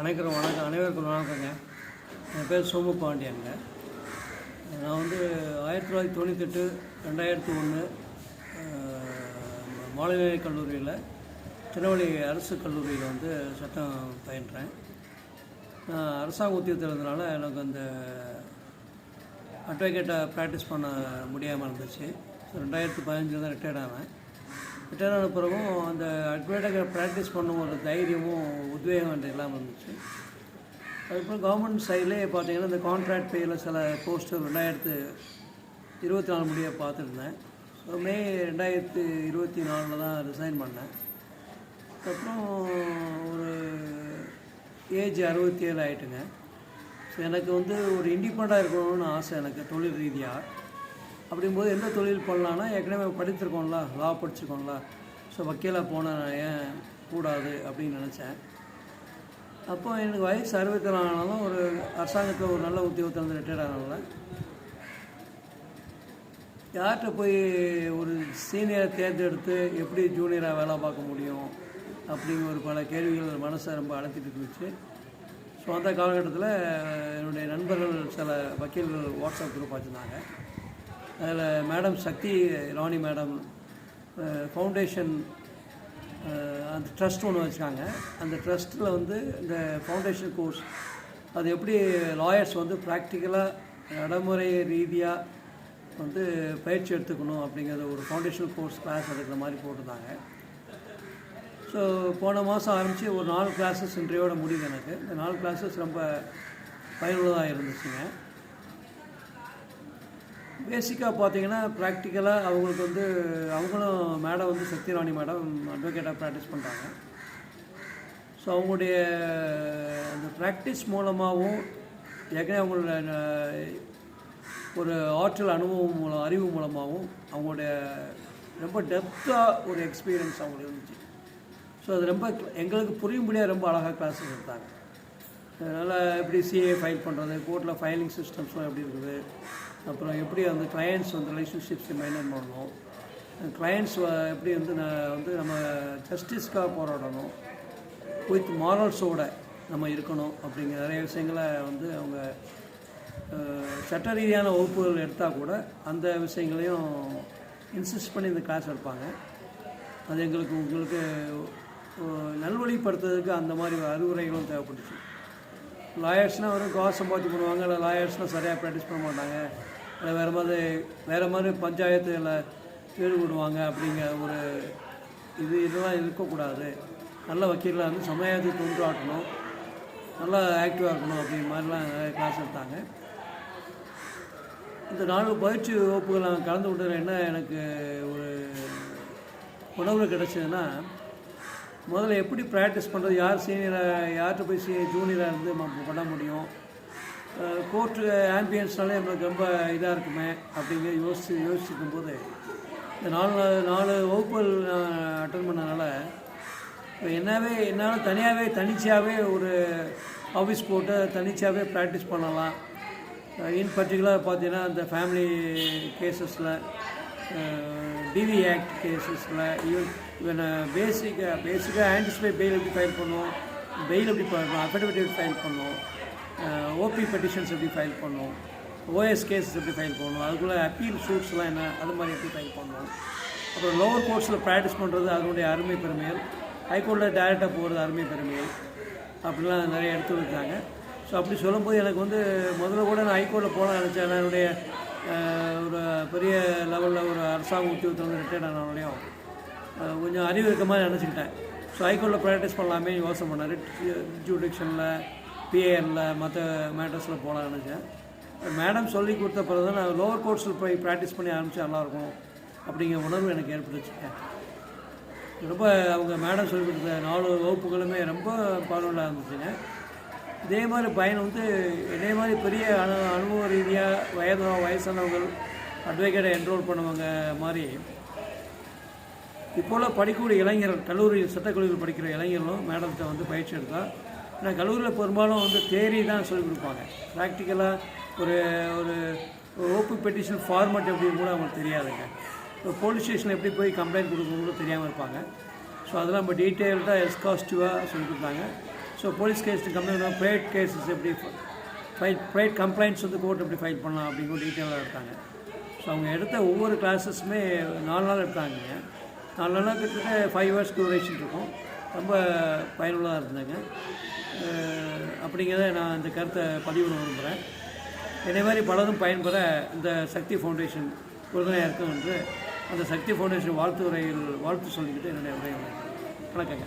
அனைவரும் வணக்கம். அனைவருக்கும் வணக்கங்க. என் பேர் சோமு பாண்டியங்க. நான் வந்து ஆயிரத்தி தொள்ளாயிரத்தி தொண்ணூத்தெட்டு ரெண்டாயிரத்தி ஒன்று மாநிலநிலை கல்லூரியில் திருநெல்வேலி அரசு கல்லூரியில் வந்து சட்டம் பயின்றேன். நான் அரசாங்க உத்தியோகத்தில் இருந்தனால எனக்கு அந்த அட்வொகேட்டை ப்ராக்டிஸ் பண்ண முடியாமல் இருந்துச்சு. ஸோ ரெண்டாயிரத்தி பதினஞ்சில் தான் ரிட்டையர்ட் ஆனேன் ரிட்டர்ன் ஆன பிறகும் அந்த அட்வொகேட்டை ப்ராக்டிஸ் பண்ணும் ஒரு தைரியமும் உத்வேகம் என்று இல்லாமல் இருந்துச்சு. அதுக்கப்புறம் கவர்மெண்ட் சைட்லேயே பார்த்தீங்கன்னா இந்த கான்ட்ராக்ட் பேயில் சில போஸ்டர் ரெண்டாயிரத்து இருபத்தி நாலு முடிய பார்த்துருந்தேன் ஸோ மே ரெண்டாயிரத்து இருபத்தி நாலில் தான் ரிசைன் பண்ணேன். அதுக்கப்புறம் ஒரு ஏஜ் அறுபத்தி ஏழு ஆகிட்டுங்க ஸோ எனக்கு வந்து ஒரு இண்டிபெண்ட்டாக இருக்கணும்னு ஆசை எனக்கு தொழில் ரீதியாக அப்படிங்கும்போது எந்த தொழில் பண்ணலான்னா ஏற்கனவே படித்திருக்கோம்ல லா படிச்சிருக்கோம்ல. ஸோ வக்கீலாக போனால் நான் ஏன் கூடாது அப்படின்னு நினச்சேன். அப்போ எனக்கு வயசு அறுபத்தி ஆனாலும் ஒரு அரசாங்கத்தில் ஒரு நல்ல உத்தியோகத்தில் வந்து ரிட்டையர் ஆனால யார்கிட்ட போய் ஒரு சீனியரை தேர்ந்தெடுத்து எப்படி ஜூனியராக வேலை பார்க்க முடியும் அப்படிங்கிற ஒரு பல கேள்விகள் மனசை ரொம்ப அழைத்திட்டு இருந்துச்சு. ஸோ அந்த காலகட்டத்தில் என்னுடைய நண்பர்கள் சில வக்கீல்கள் வாட்ஸ்அப் குரூப் வச்சுருந்தாங்க. அதில் madam Sakthi Rani madam foundation அந்த ட்ரஸ்ட் ஒன்று வச்சுருக்காங்க. அந்த ட்ரஸ்ட்டில் வந்து இந்த ஃபவுண்டேஷன் கோர்ஸ் அது எப்படி லாயர்ஸ் வந்து ப்ராக்டிக்கலாக நடைமுறை ரீதியாக வந்து பயிற்சி எடுத்துக்கணும் அப்படிங்கிறத ஒரு ஃபவுண்டேஷன் கோர்ஸ் கிளாஸ் எடுக்கிற மாதிரி போட்டிருந்தாங்க. ஸோ போன மாதம் ஆரம்பித்து ஒரு நாலு கிளாஸஸ் இன்றையோட முடியுது எனக்கு. இந்த நாலு கிளாஸஸ் ரொம்ப பயனுள்ளதாக இருந்துச்சுங்க. பேசிக்காக பார்த்தீங்கன்னா ப்ராக்டிக்கலாக அவங்களுக்கு வந்து அவங்களும் மேடம் வந்து சத்யராணி மேடம் அட்வொகேட்டாக ப்ராக்டிஸ் பண்ணுறாங்க ஸோ அவங்களுடைய அந்த ப்ராக்டிஸ் மூலமாகவும் ஏற்கனவே அவங்களோட ஒரு ஆற்றல் அனுபவம் மூலம் அறிவு மூலமாகவும் அவங்களுடைய ரொம்ப டெப்த்தாக ஒரு எக்ஸ்பீரியன்ஸ் அவங்களுக்கு இருந்துச்சு. ஸோ அது ரொம்ப எங்களுக்கு புரியும்படியாக ரொம்ப அழகாக கிளாஸஸ் எடுத்தாங்க. அதனால் எப்படி சிஏ ஃபைல் பண்ணுறது கோர்ட்டில் ஃபைலிங் சிஸ்டம்ஸ்லாம் எப்படி இருக்குது அப்புறம் எப்படி அந்த கிளையண்ட்ஸ் வந்து ரிலேஷன்ஷிப்ஸை மெயின்டைன் பண்ணணும்? கிளையண்ட்ஸ் எப்படி வந்து நான் வந்து நம்ம ஜஸ்டிஸ்க்காக போராடணும். வித் மாரல்ஸோட நம்ம இருக்கணும் அப்படிங்கிற நிறைய விஷயங்களை வந்து அவங்க சட்ட ரீதியான வகுப்புகள் எடுத்தால் கூட அந்த விஷயங்களையும் இன்சிஸ்ட் பண்ணி இந்த கிளாஸ் எடுப்பாங்க. அது எங்களுக்கு உங்களுக்கு நல்வழிப்படுத்துறதுக்கு அந்த மாதிரி அறிவுரைகளும் தேவைப்பட்டுச்சு. லாயர்ஸ்னால் வரும் காசு சம்பாதிச்சு பண்ணுவாங்க இல்லை லாயர்ஸ்னால் சரியாக ப்ராக்டிஸ் பண்ண மாட்டாங்க. வேறு மாதிரி வேறு மாதிரி பஞ்சாயத்தில் ஈடுபடுவாங்க அப்படிங்கிற ஒரு இது இதெல்லாம் இருக்கக்கூடாது. நல்ல வக்கீலாக இருந்து சமயத்தை தொன்றாட்டணும் நல்லா ஆக்டிவாக இருக்கணும் அப்படிங்கிற மாதிரிலாம் நிறைய கிளாஸ் எடுத்தாங்க. இந்த நாலு பயிற்சி வகுப்புகள் நான் கலந்து விட்டதில் என்ன எனக்கு ஒரு உணர்வு கிடச்சதுன்னா முதல்ல எப்படி ப்ராக்டிஸ் பண்ணுறது யார் சீனியராக யார்கிட்ட போய் சீ ஜூனியராக இருந்து நம்ம பண்ண முடியும்? கோர்ட்டு ஆம்பியன்ஸ்னாலே நம்மளுக்கு ரொம்ப இதாக இருக்குமே அப்படிங்கிற யோசிச்சு யோசிச்சுக்கும் போது இந்த நாலு நாலு வகுப்புகள் நான் அட்டன் பண்ணதுனால இப்போ என்னவே என்னால் தனியாகவே தனிச்சையாகவே ஒரு ஆஃபீஸ் போட்டு தனிச்சாகவே ப்ராக்டிஸ் பண்ணலாம். இன் பர்டிகுலர் பார்த்தீங்கன்னா இந்த ஃபேமிலி கேசஸில் டிவி ஆக்ட் கேசஸில் ஈவன் இவன் பேசிக்காக பேசிக்காக ஆன்டிசிபேட் பெயில் எப்படி ஃபைல் பண்ணுவோம் பெயில் எப்படி பண்ணணும் அஃபிடவிட் எப்படி ஃபைல் பண்ணுவோம் ஓபி பெட்டிஷன்ஸ் எப்படி ஃபைல் பண்ணுவோம் ஓஎஸ் கேஸ் எப்படி ஃபைல் பண்ணணும் அதுக்குள்ளே அப்பீல் சூட்ஸ்லாம் என்ன? அது மாதிரி எப்படி ஃபைல் பண்ணணும் அப்புறம் லோவர் கோர்ட்ஸில் ப்ராக்டிஸ் பண்ணுறது அதனுடைய அருமை பெருமைகள். ஹைகோர்ட்டில் டேரெக்டாக போகிறது அருமை பெருமைகள். அப்படிலாம் நிறைய எடுத்து வச்சாங்க ஸோ அப்படி சொல்லும்போது எனக்கு வந்து முதல்ல கூட நான் ஹைகோர்ட்டில் போகலாம்னு நினச்சேன். என்னுடைய ஒரு பெரிய லெவலில் ஒரு அரசாங்க உத்தியோகத்தில் வந்து ரிட்டையர்ட் ஆனாலையும் கொஞ்சம் அறிவு இருக்க மாதிரி நினச்சிக்கிட்டேன். ஸோ ஹைகோர்ட்டில் ப்ராக்டிஸ் பண்ணலாமே யோசனை பண்ணேன் ஜூடிக்ஷனில் பிஏஎனில் மற்ற மேட்டர்ஸில் போகலான்னு நினச்சேன். மேடம் சொல்லி கொடுத்த பிறகு தான் நான் லோவர் கோர்ட்ஸில் போய் ப்ராக்டிஸ் பண்ணி ஆரம்பித்தா நல்லாயிருக்கும் அப்படிங்கிற உணர்வு எனக்கு ஏற்பட்டுச்சு. ரொம்ப அவங்க மேடம் சொல்லி கொடுத்த நாலு வகுப்புகளுமே ரொம்ப பயனுள்ளதாக இருந்துச்சுங்க. இதே மாதிரி பயன் வந்து இதே மாதிரி பெரிய அனு அனுபவ ரீதியாக வயது வயசானவங்கள் அட்வொகேட்டை என்ரோல் பண்ணவங்க மாதிரி இப்போல்லாம் படிக்கக்கூடிய இளைஞர்கள் கல்லூரியில் சட்டக்கல்லூரியில் படிக்கிற இளைஞர்களும் மேடத்தை வந்து பயிற்சி எடுத்தால் நான் கல்லூரியில் பெரும்பாலும் வந்து தேரி தான் சொல்லிக் கொடுப்பாங்க. ப்ராக்டிக்கலாக ஒரு ஒரு ஓப்பு பெட்டிஷன் ஃபார்மேட் எப்படின்னு கூட அவங்களுக்கு தெரியாதுங்க. இப்போ போலீஸ் ஸ்டேஷனில் எப்படி போய் கம்ப்ளைண்ட் கொடுக்கணும் கூட தெரியாமல் இருப்பாங்க. ஸோ அதெல்லாம் நம்ம டீட்டெயில்டாக எஸ்காஸ்டிவாக சொல்லி கொடுத்தாங்க. So police case complaint private cases எப்படி ஃபைல் ப்ரைவேட் கம்ப்ளைண்ட்ஸ் வந்து கோர்ட் எப்படி ஃபைல் பண்ணலாம் அப்படிங்கிற டீட்டெயிலாக இருக்காங்க ஸோ அவங்க எடுத்த ஒவ்வொரு கிளாஸஸுமே நாலு நாள் எடுத்தாங்க நாலு நாளாக கிட்டத்தட்ட ஃபைவ் ஹவர்ஸ் டூரேஷன் இருக்கும். ரொம்ப பயனுள்ளதாக இருந்தேங்க அப்படிங்கிறத நான் இந்த கருத்தை பதிவு விரும்புகிறேன் இதே மாதிரி பலரும் பயன்பெற இந்த சக்தி ஃபவுண்டேஷன் உறுதுணையாக இருக்கும் என்று அந்த சக்தி ஃபவுண்டேஷன் வாழ்த்து உரையில் வாழ்த்து சொல்லிக்கிட்டு என்னுடைய உரையை வணக்கங்க.